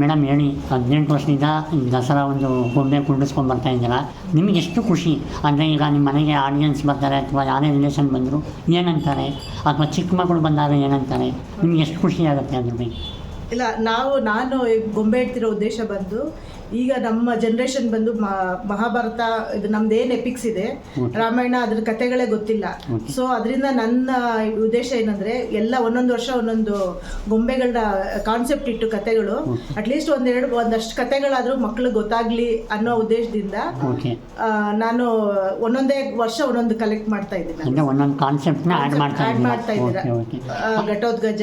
Madam, ಹೇಳಿ. ಹದಿನೆಂಟು ವರ್ಷದಿಂದ ದಸರಾ ಒಂದು ಗೊಂಬೆ ಕುಂಡಿಸ್ಕೊಂಡು ಬರ್ತಾ ಇದ್ದೀರ? ನಿಮಗೆ ಎಷ್ಟು ಖುಷಿ? ಅಂದರೆ ಈಗ ನಿಮ್ಮ ಮನೆಗೆ ಆಡಿಯನ್ಸ್ ಬರ್ತಾರೆ ಅಥವಾ ಯಾರೇ ರಿಲೇಷನ್ ಬಂದರು ಏನಂತಾರೆ? ಅಥವಾ ಚಿಕ್ಕ ಮಕ್ಕಳು ಬಂದಾಗ ಏನಂತಾರೆ? ನಿಮ್ಗೆ ಎಷ್ಟು ಖುಷಿ ಆಗುತ್ತೆ ಅದ್ರ ಬಗ್ಗೆ? ಇಲ್ಲ ನಾವು ನಾನು ಗೊಂಬೆ ಇಡ್ತಿರೋ ಉದ್ದೇಶ ಬಂದು ಈಗ ನಮ್ಮ ಜನ್ರೇಷನ್ ಬಂದು ಮಹಾಭಾರತ ಇದು ನಮ್ದು ಏನು ಎಪಿಕ್ಸ್ ಇದೆ ರಾಮಾಯಣ ಅದ್ರ ಕಥೆಗಳೇ ಗೊತ್ತಿಲ್ಲ. ಸೊ ಅದರಿಂದ ನನ್ನ ಉದ್ದೇಶ ಏನಂದ್ರೆ ಎಲ್ಲ ಒಂದೊಂದು ವರ್ಷ ಒಂದೊಂದು ಗೊಂಬೆಗಳನ್ನ ಕಾನ್ಸೆಪ್ಟ್ ಇಟ್ಟು ಕಥೆಗಳು. ಅಟ್ಲೀಸ್ಟ್ ಒಂದೆರಡು ಒಂದಷ್ಟು ಕಥೆಗಳಾದ್ರೂ ಮಕ್ಳಿಗೆ ಗೊತ್ತಾಗ್ಲಿ ಅನ್ನೋ ಉದ್ದೇಶದಿಂದ ನಾನು ಒಂದೊಂದೇ ವರ್ಷ ಒಂದೊಂದು ಕಲೆಕ್ಟ್ ಮಾಡ್ತಾ ಇದ್ದೀನಿ ಒಂದೊಂದು ಕಾನ್ಸೆಪ್ಟ್ನ ಆ್ಯಡ್ ಮಾಡ್ತಾ ಇದ್ದೀರಾ? ಘಟೋದ್ಗಜ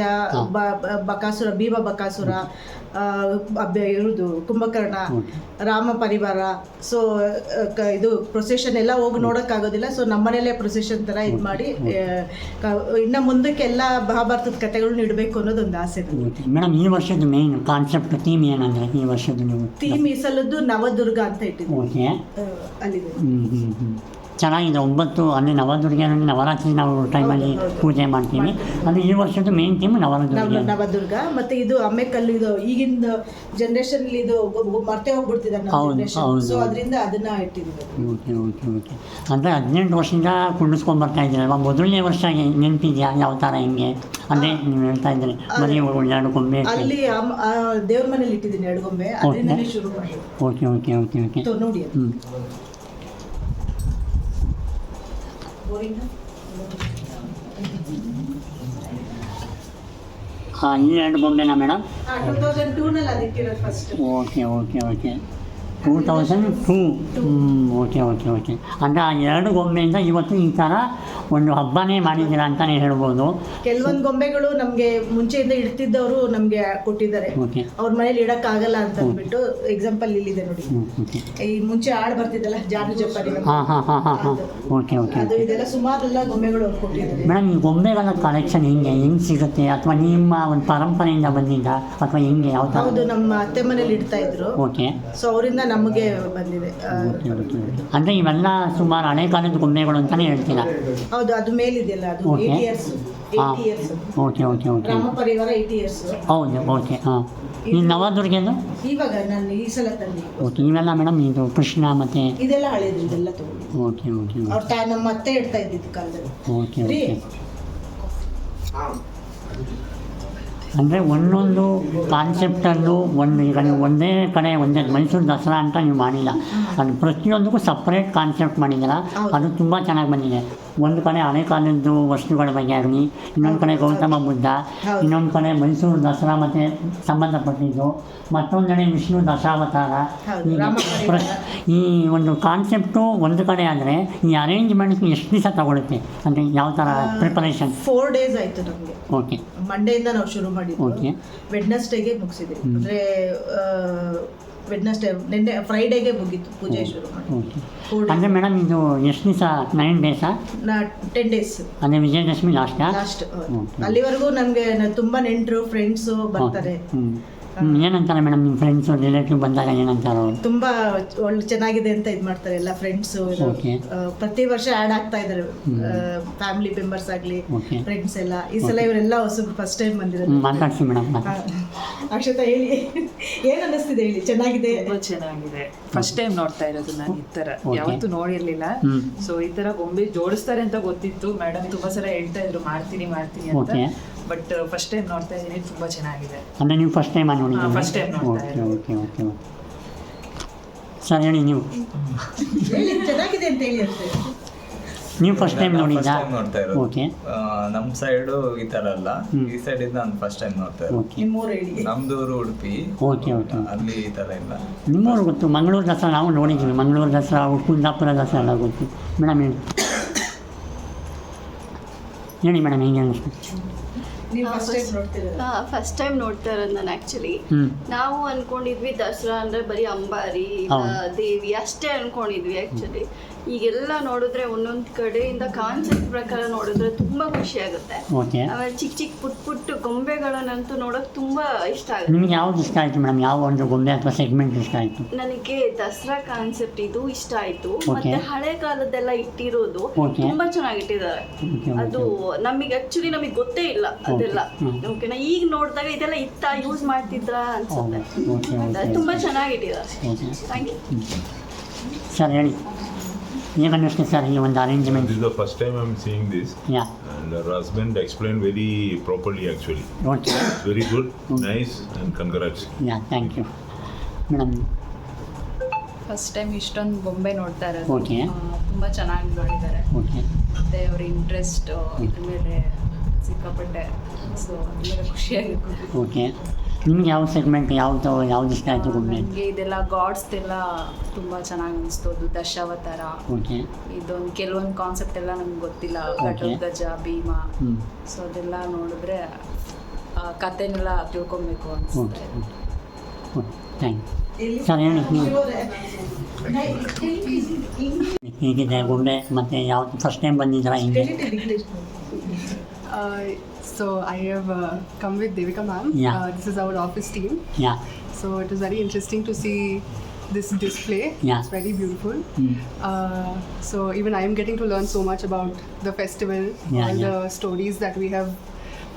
ಬಕಾಸುರ ಭೀಮ ಬಕಾಸುರ ಇರುವುದು ಕುಂಭಕರ್ಣ ರಾಮ ಪರಿವಾರ. ಸೊ ಇದು ಪ್ರೊಸೆಷನ್ ಎಲ್ಲ ಹೋಗಿ ನೋಡೋಕ್ಕಾಗೋದಿಲ್ಲ. ಸೊ ನಮ್ಮನೇಲೆ ಪ್ರೊಸೆಷನ್ ಥರ ಇದು ಮಾಡಿ ಇನ್ನು ಮುಂದಕ್ಕೆ ಎಲ್ಲ ಮಹಾಭಾರತದ ಕಥೆಗಳನ್ನ ಇಡಬೇಕು ಅನ್ನೋದು ಒಂದು ಆಸೆ ಮೇಡಮ್ ಈ ವರ್ಷದ ಮೇನ್ ಕಾನ್ಸೆಪ್ಟ್ ಥೀಮ್ ಏನಂದ್ರೆ ಈ ವರ್ಷದ ನೀವು ಥೀಮ್ ಈ ಸಲದ್ದು ನವದುರ್ಗ ಅಂತ ಇಟ್ಟಿದ್ದೀವಿ. ಅಲ್ಲಿದೆ. ಹ್ಞೂ ಚೆನ್ನಾಗಿದೆ. ಒಂಬತ್ತು ಅಲ್ಲಿ ನವದುರ್ಗ ನವರಾತ್ರಿ ನಾವು ಟೈಮಲ್ಲಿ. ಪೂಜೆ ಮಾಡ್ತೀವಿ. ಅದು ಈ ವರ್ಷದ ಮೇನ್ ಥೀಮ್ ನವದುರ್ಗ ನವ ನವದುರ್ಗ. ಮತ್ತೆ ಇದು ಅಮ್ಮೆಕಲ್ಲು ಇದು ಈಗಿನ ಜನರೇಷನ್ ಇದು ಮರ್ತೆ ಹೋಗ್ಬಿಡ್ತಿದ್ದಾರೆ. ಸೊ ಅದರಿಂದ ಅದನ್ನ ಇಟ್ಟಿದ್ದೀವಿ ಓಕೆ ಓಕೆ ಓಕೆ ಅಂದರೆ ಹದಿನೆಂಟು ವರ್ಷದಿಂದ ಕುಂಡಿಸ್ಕೊಂಡು ಬರ್ತಾ ಇದ್ದೀರಲ್ವ ಮೊದಲನೇ ವರ್ಷ ನೆನಪಿದೆಯಾ? ಯಾವ ಥರ ಹಿಂಗೆ? ಅಂದರೆ ನೀವು ಹೇಳ್ತಾ ಇದ್ದೀರಿ ಮನೆ ಎರಡು ಗೊಂಬೆ ಅಲ್ಲಿ ದೇವ್ರ ಮನೇಲಿ ಇಟ್ಟಿದ್ದೀನಿ ಎರಡು ಗೊಂಬೆ. ಅದರಿಂದನೇ ಶುರು ಮಾಡಿ ಓಕೆ ಓಕೆ ಓಕೆ ಓಕೆ ನೋಡಿ ಹ್ಞೂ ಹಾಂ ಈ ಎರಡು ಗೊಂಬೆನಾ ಮೇಡಮ್? ಆ, 2002 ನಲ್ಲಿ ಅದಕ್ಕಿರೋದು first okay okay okay two thousand two okay okay okay ಅಂದರೆ ಆ ಎರಡು ಗೊಂಬೆಯಿಂದ ಇವತ್ತು ಈ ಥರ ಒಂದು ಹಬ್ಬನೇ ಮಾಡಿದ್ದೀರಾ ಅಂತಲೇ ಹೇಳ್ಬೋದು. ಕೆಲವೊಂದು ಗೊಂಬೆಗಳು ನಮಗೆ ಮುಂಚೆಯಿಂದ ಇಡ್ತಿದ್ದವರು ನಮಗೆ ಕೊಟ್ಟಿದ್ದಾರೆ. ಓಕೆ ಅವ್ರ ಮನೇಲಿ ಇಡಕ್ ಆಗಲ್ಲ ಅಂತ ಅಂದ್ಬಿಟ್ಟು ಎಕ್ಸಾಂಪಲ್ ಇಲ್ಲಿದೆ ನೋಡಿ. ಈ ಮುಂಚೆ ಹಾಡು ಬರ್ತಿದ್ದಲ್ಲ ಜಾನು ಜಪ್ಪಾರಿ ನಮ್ಮ. ಹಾಂ ಹಾಂ ಹಾಂ ಹಾಂ ಹಾಂ. ಓಕೆ ಓಕೆ ಅದು ಇದೆಲ್ಲ ಸುಮಾರೆಲ್ಲ ಗೊಂಬೆಗಳು ಅವ್ರು ಕೊಟ್ಟಿದ್ದಾರೆ. ಮೇಡಮ್ ಈ ಗೊಂಬೆಗಳ ಕಲೆಕ್ಷನ್ ಹಿಂಗೆ ಹೆಂಗೆ ಸಿಗುತ್ತೆ? ಅಥವಾ ನಿಮ್ಮ ಒಂದು ಪರಂಪರೆಯಿಂದ ಬಂದಿದ್ದ ಅಥವಾ ಹೆಂಗೆ ಯಾವ ಥರ ಹೌದು ನಮ್ಮ ಅತ್ತೆ ಮನೇಲಿ ಇಡ್ತಾ ಇದ್ರು. ಓಕೆ ಸೊ ಅವರಿಂದ ನಮಗೆ ಬಂದಿದೆ. ಅಂದ್ರೆ ಓಕೆ ಓಕೆ ಓಕೆ ಅಂದರೆ ಇವೆಲ್ಲ ಸುಮಾರು ಹಳೆ ಕಾಲದ ಗೊಂಬೆಗಳು ಅಂತಲೇ ಹೇಳ್ತೀರಾ? ಹೌದು ಅದು ಮೇಲಿದೆಯಲ್ಲ ಅದು Okay. ಇಯರ್ಸ್ ಹಾಂ. Years okay okay okay Rama ಪರಿವಾರ ಏಟ್ ಇಯರ್ಸ್ ಹೌದು ಓಕೆ ಹಾಂ. ಈ ನವದುರ್ಗದ್ದು ಇವಾಗ ನಾನು ಈ ಸಲ ತಂದಿ ಓಕೆ ಇವೆಲ್ಲ ಮೇಡಮ್ ಇದು ಕೃಷ್ಣ ಮತ್ತೆ ಇದೆಲ್ಲ ಹಳೇದು ಇದೆಲ್ಲ ತಗೊಂಡು ಓಕೆ ಓಕೆ ಅವ್ರ ತಾಯಿ ನಮ್ಮ ಅತ್ತೆ ಇಡ್ತಾ ಇದ್ದಿದ್ದು ಕಾಲದಲ್ಲಿ. ಓಕೆ ರೀ ಓಕೆ ಅಂದರೆ ಒಂದೊಂದು ಕಾನ್ಸೆಪ್ಟಲ್ಲೂ ಒಂದು ಈಗ ನೀವು ಒಂದೇ ಕಡೆ ಒಂದೇ ಮೈಸೂರು ದಸರಾ ಅಂತ ನೀವು ಮಾಡಿಲ್ಲ. ಅದು ಪ್ರತಿಯೊಂದಕ್ಕೂ ಸಪ್ರೇಟ್ ಕಾನ್ಸೆಪ್ಟ್ ಮಾಡಿದ್ದೀರ? ಅದು ತುಂಬ ಚೆನ್ನಾಗಿ ಬಂದಿದೆ. ಒಂದು ಕಡೆ ಹಳೆ ಕಾಲದ್ದು ವಸ್ತುಗಳ ಬಗ್ಗೆ ಆಗಲಿ ಇನ್ನೊಂದು ಕಡೆ ಗೌತಮ ಬುದ್ಧ ಇನ್ನೊಂದು ಕಡೆ ಮೈಸೂರು ದಸರಾ ಮತ್ತು ಸಂಬಂಧಪಟ್ಟಿದ್ದು ಮತ್ತೊಂದೆಡೆ ವಿಷ್ಣು ದಶಾವತಾರ. ಈ ಒಂದು ಕಾನ್ಸೆಪ್ಟು ಒಂದು ಕಡೆ ಆದರೆ ಈ ಅರೇಂಜ್ಮೆಂಟ್ ಎಷ್ಟು ದಿವಸ ತಗೊಳುತ್ತೆ? ಅಂದರೆ ಯಾವ ಥರ ಪ್ರಿಪರೇಷನ್ ಫೋರ್ ಡೇಸ್ ಆಯಿತು ನಮಗೆ. ಓಕೆ ಮಂಡೆಯಿಂದ ನಾವು ಶುರು ಮಾಡಿದ್ದು ಓಕೆ ವೆಡ್ನಸ್ಡೇಗೆ ಮುಗಿಸಿದ್ವಿ. ಅಂದರೆ ವೆಡ್ನೆಸ್ಡೇ ನಿನ್ನೆ ಫ್ರೈಡೇಗೆ ಮುಗೀತು ಪೂಜೆ ಶುರು ಮಾಡಿ. ಅಂದರೆ ಮೇಡಮ್ ಇದು ಎಷ್ಟು ದಿವಸ ನೈನ್ ಡೇಸಾ ಟೆನ್ ಡೇಸ್ ಅಂದರೆ ವಿಜಯದಶಮಿ ಲಾಸ್ಟ್ ಲಾಸ್ಟ್. ಅಲ್ಲಿವರೆಗೂ ನಮಗೆ ತುಂಬ ನೆಂಟರು ಫ್ರೆಂಡ್ಸು ಬರ್ತಾರೆ. ಏನಂತಾರೆ ಮೇಡಮ್ ನಿಮ್ಮ ಫ್ರೆಂಡ್ಸು ರಿಲೇಟಿವ್ ಬಂದಾಗ ಏನಂತಾರೆ? ಅವರು ತುಂಬಾ ಒಳ್ಳೆ ಚೆನ್ನಾಗಿದೆ ಅಂತ ಇದು ಮಾಡ್ತಾರೆ ಎಲ್ಲ ಫ್ರೆಂಡ್ಸು ಓಕೆ ಪ್ರತಿ ವರ್ಷ ಆ್ಯಡ್ ಆಗ್ತಾ ಇದ್ದಾರೆ. ಫ್ಯಾಮಿಲಿ ಮೆಂಬರ್ಸ್ ಆಗಲಿ ಓಕೆ ಫ್ರೆಂಡ್ಸ್ ಎಲ್ಲ. ಈ ಸಲ ಇವರೆಲ್ಲ ಹೊಸ ಫಸ್ಟ್ ಟೈಮ್ ಬಂದಿರೋದು. ಮಾತಾಡ್ಸಿ ಮೇಡಮ್ ಅಕ್ಷತಾ ಹೇಳಿ. ಏನ್ ಅನ್ನಿಸ್ತಿದೆ ಹೇಳಿ? ಚೆನ್ನಾಗಿದೆ? ತುಂಬಾ ಚೆನ್ನಾಗಿದೆ. ಫಸ್ಟ್ ಟೈಮ್ ನೋಡ್ತಾ ಇರೋದು ನಾನು ಈ ತರ. ಯಾವತ್ತೂ ನೋಡಿರ್ಲಿಲ್ಲ. ಸೊ ಈ ತರ ಗೊಂಬೆ ಜೋಡಿಸ್ತಾರೆ ಅಂತ ಗೊತ್ತಿತ್ತು. ಮೇಡಮ್ ತುಂಬಾ ಸಲ ಹೇಳ್ತಾ ಇದ್ರು ಮಾಡ್ತೀನಿ ಮಾಡ್ತೀನಿ ಅಂತ. ಬಟ್ ಫಸ್ಟ್ ಟೈಮ್ ನೋಡ್ತಾ ಇದೀನಿ ತುಂಬಾ ಚೆನ್ನಾಗಿದೆ. ಅಂದರೆ ನೀವು ಫಸ್ಟ್ ಟೈಮ್ ನೋಡಿದ್ದೀರಾ ಫಸ್ಟ್ ಟೈಮ್ ನೋಡ್ತಾ ಓಕೆ ಇರೋದು. Okay okay okay. ಸರ್ ಹೇಳಿ ನೀವು. ಹೇಳಿ ಚೆನ್ನಾಗಿದೆ ಅಂತ ಹೇಳಿ ಅಷ್ಟೇ ನೀವು ಫಸ್ಟ್ ಟೈಮ್ ನೋಡಿದ್ದಾ ಫಸ್ಟ್ ಟೈಮ್ ನೋಡ್ತಾ ಇರೋದು. ಓಕೆ. ನಮ್ಮ ನಮ್ ಸೈಡು ಈ ತರ ಅಲ್ಲ. ಈ ಸೈಡ್ ಇಂದ ನಾನು ಫಸ್ಟ್ ಟೈಮ್ ನೋಡ್ತಾ ಇರೋದು. ಓಕೆ. ನಿಮ್ಮೂರು ಹೇಳಿ. ನಮ್ದೂರು ಉಡುಪಿ. ಓಕೆ ಓಕೆ ಅಲ್ಲಿ ಈ ತರ ಇಲ್ಲ. ನಿಮ್ಮೂರು ಗೊತ್ತು ಮಂಗಳೂರು ದಸರಾ ನಾವು ನೋಡಿದ್ದೀವಿ. ಮಂಗಳೂರು ದಸರಾ ಕುಂದಾಪುರ ದಸರಾ ಎಲ್ಲ ಗೊತ್ತು. ಮೇಡಮ್ ಹೇಳಿ. ಹೇಳಿ ಮೇಡಮ್ ಹೇಗೆ ಅನ್ನಿಸ್ತು ನೀವು ಫಸ್ಟ್ ಟೈಮ್ ನೋಡ್ತಿರೋದು? ಫಸ್ಟ್ ಟೈಮ್ ನೋಡ್ತಾ ಇರೋದು ನಾನು ಆ್ಯಕ್ಚುಲಿ ನಾವು ಅನ್ಕೊಂಡಿದ್ವಿ ದಸರಾ ಅಂದ್ರೆ ಬರೀ ಅಂಬಾರಿ. ದೇವಿ ಅಷ್ಟೇ ಅನ್ಕೊಂಡಿದ್ವಿ ಆ್ಯಕ್ಚುಲಿ ಈಗೆಲ್ಲ ನೋಡಿದ್ರೆ ಒಂದೊಂದು ಕಡೆಯಿಂದ ಕಾನ್ಸೆಪ್ಟ್ ಪ್ರಕಾರ ನೋಡಿದ್ರೆ ತುಂಬಾ ಖುಷಿ ಆಗುತ್ತೆ. ಓಕೆ ಆಮೇಲೆ ಚಿಕ್ಕ ಚಿಕ್ಕ ಪುಟ್ ಪುಟ್ಟು ಗೊಂಬೆಗಳನ್ನಂತೂ ನೋಡಕ್ ತುಂಬಾ ಇಷ್ಟ ಆಗುತ್ತೆ. ನಿಮಗೆ ಯಾವ್ದು ಇಷ್ಟ ಆಯ್ತು ಮೇಡಮ್? ಯಾವ ಒಂದು ಗೊಂಬೆ ಅಥವಾ ಸೆಗ್ಮೆಂಟ್ ಇಷ್ಟ ಆಯ್ತು? ನನಗೆ ದಸರಾ ಕಾನ್ಸೆಪ್ಟ್ ಇದು ಇಷ್ಟ ಆಯ್ತು. ಮತ್ತೆ ಹಳೆ ಕಾಲದ್ದೆಲ್ಲ ಇಟ್ಟಿರೋದು Okay. ತುಂಬಾ ಚೆನ್ನಾಗಿಟ್ಟಿದ್ದಾರೆ. ಅದು ನಮಗೆ ಆಕ್ಚುಲಿ ನಮಗೆ ಗೊತ್ತೇ ಇಲ್ಲ ಅದೆಲ್ಲ. ಓಕೆನಾ ಈಗ ನೋಡಿದಾಗ ಇದೆಲ್ಲ ಇತ್ತ ಯೂಸ್ ಮಾಡ್ತಿದ್ರಾ ಅನ್ಸುತ್ತೆ. ಅದು ತುಂಬಾ ಚೆನ್ನಾಗಿಟ್ಟಿದ್ದಾರೆ. ಓಕೆ ಥ್ಯಾಂಕ್ ಯು ಸರ್ ಹೇಳಿ. ಈಗ ಅನ್ನಿಸ್ತು ಸರ್ ಈ ಒಂದು arrangement This is the first time I'm seeing this, yeah and her husband explained very properly actually. Okay It's very good, nice, and congrats. Yeah thank you madam first time ಇಷ್ಟೊಂದು ಬೊಂಬೆ ನೋಡ್ತಾ ಇರೋದು Okay. ಆ, ತುಂಬಾ ಚೆನ್ನಾಗಿ ಮಾಡಿದ್ದಾರೆ okay ಮತ್ತೆ ಅವ್ರ ಇಂಟ್ರೆಸ್ಟ್ ಇದ್ರ ಮೇಲೆ ಸಿಕ್ಕಾಪಟ್ಟೆ ಸೊ ತುಂಬ ಖುಷಿಯಾಗಿತ್ತು ಓಕೆ ನಿಮ್ಗೆ ಯಾವ ಸೆಗ್ಮೆಂಟ್ ಯಾವ್ದು ಯಾವ್ದು ಇಷ್ಟ ಆಯಿತು ನನಗೆ ಇದೆಲ್ಲ ಗಾಡ್ಸ್ದೆಲ್ಲ ತುಂಬಾ ಚೆನ್ನಾಗಿ ಅನಿಸ್ತು. ಅದು ದಶಾವತಾರ. ಓಕೆ ಇದೊಂದು ಕೆಲವೊಂದು ಕಾನ್ಸೆಪ್ಟ್ ಎಲ್ಲ ನಮ್ಗೆ ಗೊತ್ತಿಲ್ಲ. ಗಜ ಭೀಮ. ಹ್ಞೂ ಸೊ ಅದೆಲ್ಲ ನೋಡಿದ್ರೆ ಆ ಕಥೆನೆಲ್ಲ ತಿಳ್ಕೊಬೇಕು ಓಕೆ ಅನಿಸುತ್ತೆ ಓಕೆ ಥ್ಯಾಂಕ್ ಯು ಸರ್ ಹೇಳಿ. ನೀವು ಹೀಗಿದೆ ಗೊಂಬೆ ಮತ್ತು ಯಾವ್ದು ಫಸ್ಟ್ ಟೈಮ್ ಬಂದಿದ್ದೀರಾ? ಹಿಂಗೆ Uh, So I have uh, come with Devika ma'am. Yeah. Uh, this is our office team. Yeah. So it was very interesting to see this display. Yeah. It's very beautiful. Mm. Uh, so even I am getting to learn so much about the festival, yeah, all yeah. the stories that we have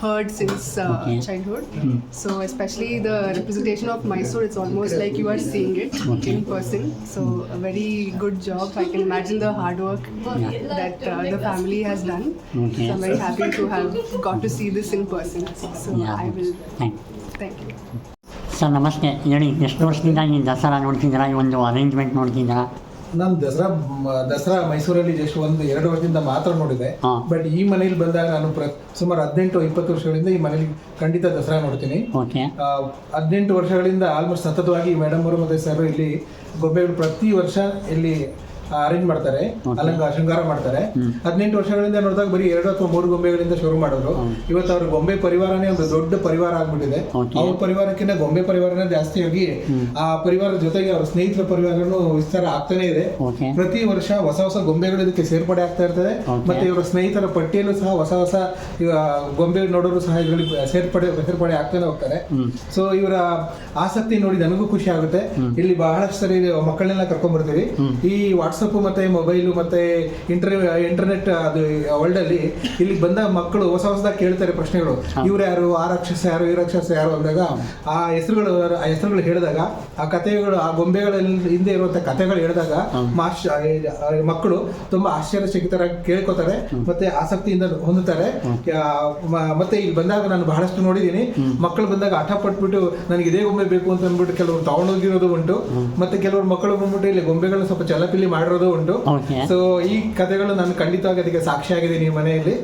heard since uh, Okay. childhood. Hmm. So especially the representation of Mysore, it's almost like you are seeing it Okay. in person. So a very good job. I can imagine the hard work Yeah. that uh, the family has done. Okay. So I'm very happy to have got to see this in person. So yeah I will thank thank you. Sir ನಮಸ್ತೆ ಹೇಳಿ ಎಷ್ಟು ವರ್ಷದಿಂದ ಈ ದಸರಾ ನೋಡ್ತಿದ್ದೀರಾ ಈ ಒಂದು arrangement ನೋಡ್ತಿದ್ದೀರಾ ನಾನು ದಸರಾ ದಸರಾ ಮೈಸೂರಲ್ಲಿ ಜಸ್ಟ್ ಒಂದು ಎರಡು ವರ್ಷದಿಂದ ಮಾತ್ರ ನೋಡಿದೆ. ಬಟ್ ಈ ಮನೇಲಿ ಬಂದಾಗ ನಾನು ಸುಮಾರು ಹದಿನೆಂಟು ಇಪ್ಪತ್ತು ವರ್ಷಗಳಿಂದ ಈ ಮನೇಲಿ ಖಂಡಿತ ದಸರಾ ನೋಡ್ತೀನಿ. ಹದಿನೆಂಟು ವರ್ಷಗಳಿಂದ ಆಲ್ಮೋಸ್ಟ್ ಸತತವಾಗಿ ಮೇಡಮ್ ಅವರು ಮತ್ತೆ ಸರ್ ಇಲ್ಲಿ ಗೊಬ್ಬೆಗಳು ಪ್ರತಿ ವರ್ಷ ಇಲ್ಲಿ ಅರೇಂಜ್ ಮಾಡ್ತಾರೆ. ಅಲಂಕಾರ ಶೃಂಗಾರ ಮಾಡ್ತಾರೆ. ಹದಿನೆಂಟು ವರ್ಷಗಳಿಂದ ನೋಡಿದಾಗ ಬರೀ ಎರಡು ಅಥವಾ ಮೂರು ಗೊಂಬೆಗಳಿಂದ ಶುರು ಮಾಡಿದ್ರು. ಇವತ್ತು ಅವ್ರ ಗೊಂಬೆ ಪರಿವಾರನೇ ಒಂದು ದೊಡ್ಡ ಪರಿವಾರ ಆಗ್ಬಿಟ್ಟಿದೆ. ಅವ್ರ ಪರಿವಾರಕ್ಕಿಂತ ಗೊಂಬೆ ಪರಿವಾರನೇ ಆಗಿ ಆ ಪರಿವಾರದ ಜೊತೆಗೆ ಅವ್ರ ಸ್ನೇಹಿತರ ಪರಿವಾರನು ವಿಸ್ತಾರ ಆಗ್ತಾನೆ ಇದೆ. ಪ್ರತಿ ವರ್ಷ ಹೊಸ ಹೊಸ ಗೊಂಬೆಗಳು ಇದಕ್ಕೆ ಸೇರ್ಪಡೆ ಆಗ್ತಾ ಇರ್ತದೆ. ಮತ್ತೆ ಇವರ ಸ್ನೇಹಿತರ ಪಟ್ಟಿಯಲ್ಲೂ ಸಹ ಹೊಸ ಹೊಸ ಗೊಂಬೆ ನೋಡೋರು ಸಹ ಇದರಲ್ಲಿ ಸೇರ್ಪಡೆ ಸೇರ್ಪಡೆ ಆಗ್ತಾನೆ ಹೋಗ್ತಾರೆ. ಸೊ ಇವರ ಆಸಕ್ತಿ ನೋಡಿ ನನಗೂ ಖುಷಿ ಆಗುತ್ತೆ. ಇಲ್ಲಿ ಬಹಳಷ್ಟು ಸರಿ ಮಕ್ಕಳನ್ನೆಲ್ಲ ಕರ್ಕೊಂಡ್ ಬರ್ತೀವಿ ಈ ವಾಟ್ಸಪ್ ಮತ್ತೆ ಮೊಬೈಲು ಮತ್ತೆ ಇಂಟರ್ ಇಂಟರ್ನೆಟ್ ಅದು ವರ್ಲ್ಡ್ ಅಲ್ಲಿ ಇಲ್ಲಿ ಬಂದ ಮಕ್ಕಳು ಹೊಸ ಹೊಸದಾಗಿ ಕೇಳ್ತಾರೆ ಪ್ರಶ್ನೆಗಳು. ಇವ್ರು ಯಾರು? ಆ ರಾಕ್ಷಸ ಯಾರು? ಈ ರಾಕ್ಷಸ ಯಾರು? ಅಂದಾಗ ಆ ಹೆಸರುಗಳು ಆ ಹೆಸರುಗಳು ಹೇಳಿದಾಗ ಆ ಕಥೆಗಳು ಆ ಗೊಂಬೆಗಳ ಹಿಂದೆ ಇರುವಂತ ಕಥೆಗಳು ಹೇಳಿದಾಗ ಮಕ್ಕಳು ತುಂಬಾ ಆಶ್ಚರ್ಯಚಕಿತರಾಗಿ ಕೇಳ್ಕೊತಾರೆ ಮತ್ತೆ ಆಸಕ್ತಿಯಿಂದ ಹೊಂದುತ್ತಾರೆ. ಮತ್ತೆ ಇಲ್ಲಿ ಬಂದಾಗ ನಾನು ಬಹಳಷ್ಟು ನೋಡಿದ್ದೀನಿ. ಮಕ್ಕಳು ಬಂದಾಗ ಹಠ ಪಟ್ಬಿಟ್ಟು ನನಗೆ ಇದೇ ಗೊಂಬೆ ಬೇಕು ಅಂತ ಅಂದ್ಬಿಟ್ಟು ಕೆಲವರು ತಗೊಂಡೋಗಿರೋದು ಉಂಟು. ಮತ್ತೆ ಕೆಲವರು ಮಕ್ಕಳು ಬಂದ್ಬಿಟ್ಟು ಇಲ್ಲಿ ಗೊಂಬೆಗಳನ್ನ ಸ್ವಲ್ಪ ಚಲಪಿಲಿ ಮಾಡಿರೋದು ಉಂಟು. ಸೊ ಈ ಕಥೆಗಳು ನಾನು ಖಂಡಿತವಾಗಿ ಅದಕ್ಕೆ ಸಾಕ್ಷಿಯಾಗಿದ್ದೀನಿ ನೀವು ಮನೆಯಲ್ಲಿ.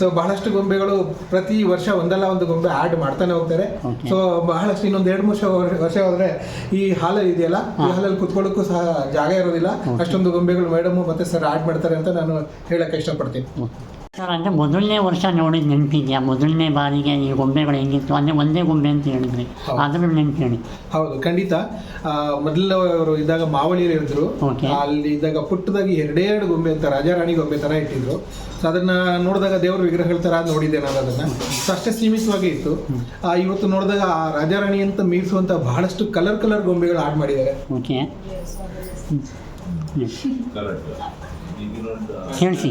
ಸೊ ಬಹಳಷ್ಟು ಗೊಂಬೆಗಳು ಪ್ರತಿ ವರ್ಷ ಒಂದಲ್ಲ ಒಂದು ಗೊಂಬೆ ಆಡ್ ಮಾಡ್ತಾನೆ ಹೋಗ್ತಾರೆ. ಸೊ ಬಹಳಷ್ಟು ಇನ್ನೊಂದು ಎರಡು ಮೂರು ವರ್ಷ ವರ್ಷ ಹೋದ್ರೆ ಈ ಹಾಲಲ್ಲಿ ಇದೆಯಲ್ಲ ಈ ಹಾಲಲ್ಲಿ ಕುತ್ಕೊಳ್ಳೋಕ್ಕೂ ಸಹ ಜಾಗ ಇರೋದಿಲ್ಲ. ಅಷ್ಟೊಂದು ಗೊಂಬೆಗಳು ಮೇಡಮ್ ಮತ್ತೆ ಸರ್ ಆಡ್ ಮಾಡ್ತಾರೆ ಅಂತ ನಾನು ಹೇಳಕ್ಕೆ ಇಷ್ಟಪಡ್ತೀನಿ. ಸರ್ ಅಂದರೆ ಮೊದಲನೇ ವರ್ಷ ನೋಡಿದ ನೆನಪಿದೆಯಾ? ಮೊದಲನೇ ಬಾರಿಗೆ ಈ ಗೊಂಬೆಗಳು ಹೆಂಗಿತ್ತು? ಅಂದರೆ ಒಂದೇ ಗೊಂಬೆ ಅಂತ ಹೇಳಿದ್ರಿ. ಅದ್ರ ನೆನಪು ಹೇಳಿ. ಹೌದು ಖಂಡಿತ. ಮೊದಲವರು ಇದ್ದಾಗ ಮಾವಳಿಯರು ಇದ್ರು. ಅಲ್ಲಿ ಇದ್ದಾಗ ಪುಟ್ಟದಾಗಿ ಎರಡೇ ಎರಡು ಗೊಂಬೆ ಅಂತ ರಾಜಾರಾಣಿ ಗೊಂಬೆ ತರ ಇಟ್ಟಿದ್ರು. ಸೊ ಅದನ್ನ ನೋಡಿದಾಗ ದೇವರ ವಿಗ್ರಹಗಳ ತರ ನೋಡಿದ್ದೆ ನಾನು ಅದನ್ನ. ಸೊ ಅಷ್ಟೇ ಸೀಮಿತವಾಗಿ ಇತ್ತು. ಆ, ಇವತ್ತು ನೋಡಿದಾಗ ಆ ರಾಜಾರಾಣಿ ಅಂತ ಮೀರಿಸುವಂತ ಬಹಳಷ್ಟು ಕಲರ್ ಕಲರ್ ಗೊಂಬೆಗಳು ಆಡ್ ಮಾಡಿದ್ದಾರೆ. ಕೇಳಿಸಿ